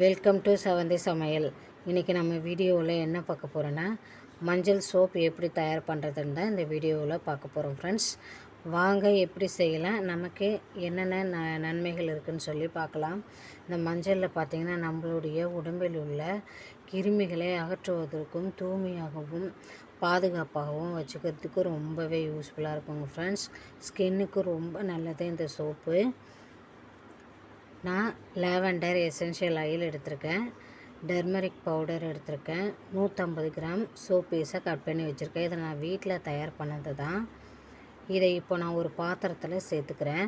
Welcome to செவந்தி சமையல். இன்றைக்கி நம்ம வீடியோவில் என்ன பார்க்க போகிறோன்னா மஞ்சள் சோப் எப்படி தயார் பண்ணுறதுன்னு தான் இந்த வீடியோவில் பார்க்க போகிறோம் ஃப்ரெண்ட்ஸ் வாங்க எப்படி செய்யலாம் நமக்கு என்னென்ன ந நன்மைகள் இருக்குதுன்னு சொல்லி பார்க்கலாம். இந்த மஞ்சளில் பார்த்திங்கன்னா நம்மளுடைய உடம்பில் உள்ள கிருமிகளை அகற்றுவதற்கும் தூய்மையாகவும் பாதுகாப்பாகவும் வச்சுக்கிறதுக்கு ரொம்பவே யூஸ்ஃபுல்லாக இருக்குங்க ஃப்ரெண்ட்ஸ் ஸ்கின்னுக்கு ரொம்ப நல்லது இந்த சோப்பு. நான் லாவெண்டர் எசென்ஷியல் ஆயில் எடுத்திருக்கேன். டர்மரிக் பவுடர் எடுத்திருக்கேன். நூற்றம்பது கிராம் சோப் பீஸை கட் பண்ணி வச்சுருக்கேன். இதை நான் வீட்டில் தயார் பண்ணது தான். இதை இப்போ நான் ஒரு பாத்திரத்தில் சேர்த்துக்கிறேன்.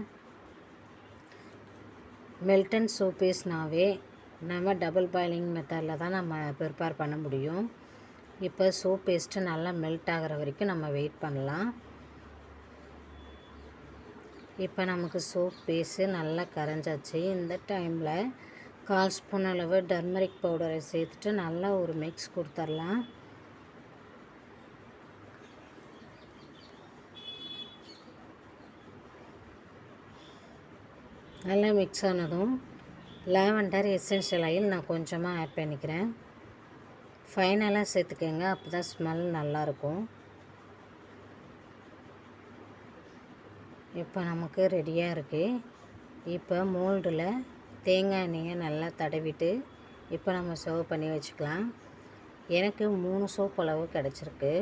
மெல்டன் சோப் பீஸ்னாவே நம்ம டபுள் பாயிலிங் மெத்தடில் தான் நம்ம ப்ரிப்பேர் பண்ண முடியும். இப்போ சோப் பேஸ்ட்டு நல்லா மெல்ட் ஆகிற வரைக்கும் நம்ம வெயிட் பண்ணலாம். இப்போ நமக்கு சோப் பேஸு நல்லா கரைஞ்சாச்சு. இந்த டைமில் கால் ஸ்பூன் அளவு டர்மரிக் பவுடரை சேர்த்துட்டு நல்லா ஒரு மிக்ஸ் கொடுத்துர்லாம் நல்லா மிக்ஸ் ஆனதும் லேவண்டர் எசென்ஷியல் ஆயில் நான் கொஞ்சமாக ஆட் பண்ணிக்கிறேன். ஃபைனலாக சேர்த்துக்கோங்க அப்போ தான் ஸ்மெல் நல்லாயிருக்கும் இப்போ நமக்கு ரெடியாக இருக்குது இப்போ மோல்டில் தேங்காய் எண்ணெயை நல்லா தடவிட்டு இப்போ நம்ம சர்வ் பண்ணி வச்சுக்கலாம். எனக்கு மூணு சோப் அளவு கிடச்சிருக்கு.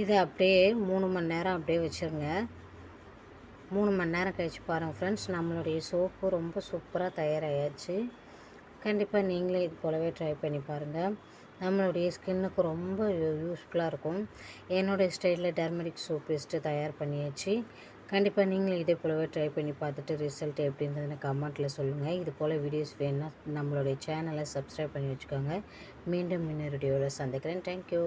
இதை அப்படியே மூணு மணி நேரம் அப்படியே வச்சுருங்க. மூணு மணி நேரம் கழிச்சு பாருங்கள் ஃப்ரெண்ட்ஸ் நம்மளுடைய சோப்பு ரொம்ப சூப்பராக தயாராகியாச்சு கண்டிப்பாக நீங்களே இது போலவே ட்ரை பண்ணி பாருங்கள் நம்மளுடைய ஸ்கின்னுக்கு ரொம்ப யூஸ்ஃபுல்லாக இருக்கும். என்னுடைய ஸ்டைலில் டர்மரிக் சோப் பேஸ்ட்டு தயார் பண்ணியாச்சு. கண்டிப்பாக நீங்களும் இதே போலவே ட்ரை பண்ணி பார்த்துட்டு ரிசல்ட் எப்படி இருந்ததுன்னு கமெண்ட்டில் சொல்லுங்கள் இது போல் வீடியோஸ் வேணும்னா நம்மளுடைய சேனலை சப்ஸ்கிரைப் பண்ணி வச்சுக்கோங்க. மீண்டும் இன்னொரு வீடியோவில் சந்திக்கிறேன். தேங்க்யூ